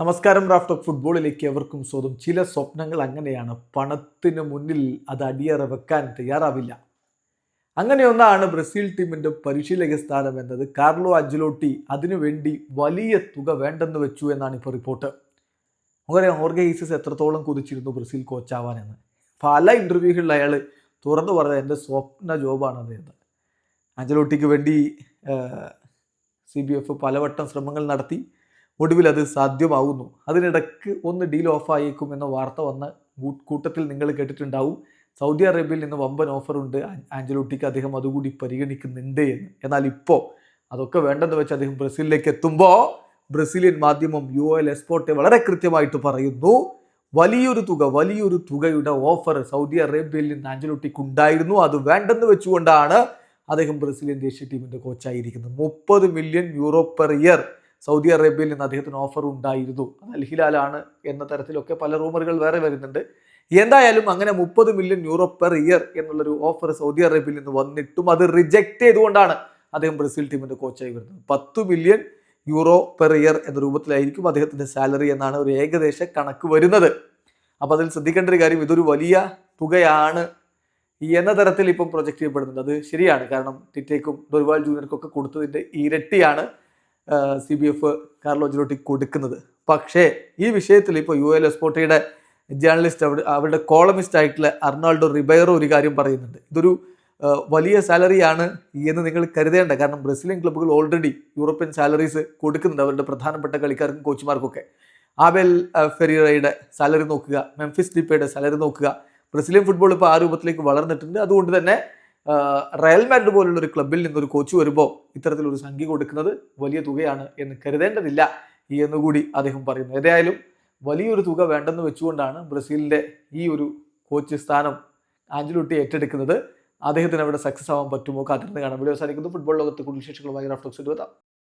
നമസ്കാരം raft of ഫുട്ബോളിലേക്ക് എവർക്കും സ്വന്തം ചില സ്വപ്നങ്ങൾ അങ്ങനെയാണ്. പണത്തിന് മുന്നിൽ അത് അടിയറ വെക്കാൻ തയ്യാറാവില്ല. അങ്ങനെയൊന്നാണ് ബ്രസീൽ ടീമിന്റെ പരിശീലക സ്ഥാനം എന്നത്. കാർലോ അഞ്ചലോട്ടി അതിനുവേണ്ടി വലിയ തുക വേണ്ടെന്ന് വെച്ചു എന്നാണ് ഇപ്പോൾ റിപ്പോർട്ട്. അങ്ങനെ ഈസസ് എത്രത്തോളം കുതിച്ചിരുന്നു ബ്രസീൽ കോച്ചാവാനെന്ന് പല ഇന്റർവ്യൂകളിൽ അയാൾ തുറന്നു പറഞ്ഞത് എന്റെ സ്വപ്ന ജോബാണത് എന്ന്. അഞ്ചലോട്ടിക്ക് വേണ്ടി സി ബി എഫ് പലവട്ടം ശ്രമങ്ങൾ നടത്തി. ഒടുവിൽ അത് സാധ്യമാവുന്നു. അതിനിടയ്ക്ക് ഒന്ന് ഡീൽ ഓഫ് ആയേക്കും എന്ന വാർത്ത വന്ന കൂട്ടത്തിൽ നിങ്ങൾ കേട്ടിട്ടുണ്ടാവും. സൗദി അറേബ്യയിൽ നിന്ന് വമ്പൻ ഓഫറുണ്ട് ആഞ്ചലോട്ടിക്ക് അദ്ദേഹം അതുകൂടി പരിഗണിക്കുന്നുണ്ട് എന്ന്. എന്നാൽ ഇപ്പോൾ അതൊക്കെ വേണ്ടെന്ന് വെച്ച് അദ്ദേഹം ബ്രസീലിലേക്ക് എത്തുമ്പോൾ ബ്രസീലിയൻ മാധ്യമം യു എൽ എസ്പോർട്ടെ വളരെ കൃത്യമായിട്ട് പറയുന്നു വലിയൊരു തുക വലിയൊരു തുകയുടെ ഓഫർ സൗദി അറേബ്യയിൽ നിന്ന് ആഞ്ചലോട്ടിക്ക് ഉണ്ടായിരുന്നു അത് വേണ്ടെന്ന് വെച്ചുകൊണ്ടാണ് അദ്ദേഹം ബ്രസീലിയൻ ദേശീയ ടീമിന്റെ കോച്ചായിരിക്കുന്നത് മുപ്പത് million euro per year Saudi അറേബ്യയിൽ നിന്ന് അദ്ദേഹത്തിന് ഓഫർ ഉണ്ടായിരുന്നു. അത് അൽഹിലാലാണ് എന്ന തരത്തിലൊക്കെ പല റൂമറുകൾ വേറെ വരുന്നുണ്ട്. എന്തായാലും അങ്ങനെ മുപ്പത് മില്യൺ യൂറോ പെർ ഇയർ എന്നുള്ളൊരു ഓഫർ സൗദി അറേബ്യയിൽ നിന്ന് വന്നിട്ടും അത് റിജക്റ്റ് ചെയ്തുകൊണ്ടാണ് അദ്ദേഹം ബ്രസീൽ ടീമിന്റെ കോച്ചായി വരുന്നത്. പത്ത് മില്യൺ യൂറോ പെർ ഇയർ എന്ന രൂപത്തിലായിരിക്കും അദ്ദേഹത്തിന്റെ സാലറി എന്നാണ് ഒരു ഏകദേശ കണക്ക് വരുന്നത്. അപ്പോൾ അതിൽ ശ്രദ്ധിക്കേണ്ട ഒരു കാര്യം ഇതൊരു വലിയ തുകയാണ് എന്ന തരത്തിൽ ഇപ്പം പ്രൊജക്റ്റ് ചെയ്യപ്പെടുന്നുണ്ട്. അത് ശരിയാണ്. കാരണം ടിറ്റേക്കും ദുർവാൾ ജൂനിയർക്കും ഒക്കെ കൊടുത്തതിന്റെ ഇരട്ടിയാണ്. C B F Carlo Ancelotti കൊടുക്കുന്നത്. പക്ഷേ ഈ വിഷയത്തിൽ ഇപ്പോൾ യു എൽ എസ്പോർട്ടിയുടെ ജേർണലിസ്റ്റ് അവിടെ അവരുടെ കോളമിസ്റ്റ് ആയിട്ടുള്ള അർണാൾഡോ റിബൈറോ ഒരു കാര്യം പറയുന്നുണ്ട്. ഇതൊരു വലിയ സാലറിയാണ് എന്ന് നിങ്ങൾ കരുതേണ്ട. കാരണം ബ്രസീലിയൻ ക്ലബ്ബുകൾ ഓൾറെഡി യൂറോപ്യൻ സാലറീസ് കൊടുക്കുന്നുണ്ട് അവരുടെ പ്രധാനപ്പെട്ട കളിക്കാർക്കും കോച്ചുമാർക്കൊക്കെ ആബെൽ ഫെരീറയുടെ സാലറി നോക്കുക മെംഫിസ് ഡിപ്പയുടെ സാലറി നോക്കുക. ബ്രസീലിയൻ ഫുട്ബോൾ ഇപ്പോൾ ആ രൂപത്തിലേക്ക് വളർന്നിട്ടുണ്ട്. അതുകൊണ്ട് തന്നെ റയൽ മാഡ്രിഡ് പോലുള്ള ഒരു ക്ലബിൽ നിന്നൊരു കോച്ച് വരുമ്പോൾ ഇത്തരത്തിലൊരു സംഖ്യ കൊടുക്കുന്നത് വലിയ തുകയാണ് എന്ന് കരുതേണ്ടതില്ല എന്നുകൂടി അദ്ദേഹം പറയുന്നു. ഏതായാലും വലിയൊരു തുക വേണ്ടെന്ന് വെച്ചുകൊണ്ടാണ് ബ്രസീലിന്റെ ഈ ഒരു കോച്ച് സ്ഥാനം ആഞ്ചലുട്ടി ഏറ്റെടുക്കുന്നത്. അദ്ദേഹത്തിന് അവിടെ സക്സസ് ആവാൻ പറ്റുമോ? കാത്തിരുന്ന് കാണാം. വീഡിയോ അവസാനിക്കുന്നു. ഫുട്ബോൾ ലോകത്ത് കൂടുതൽ വിശേഷങ്ങളുമായി റാഫ്റ്റോക്സ് എത്താം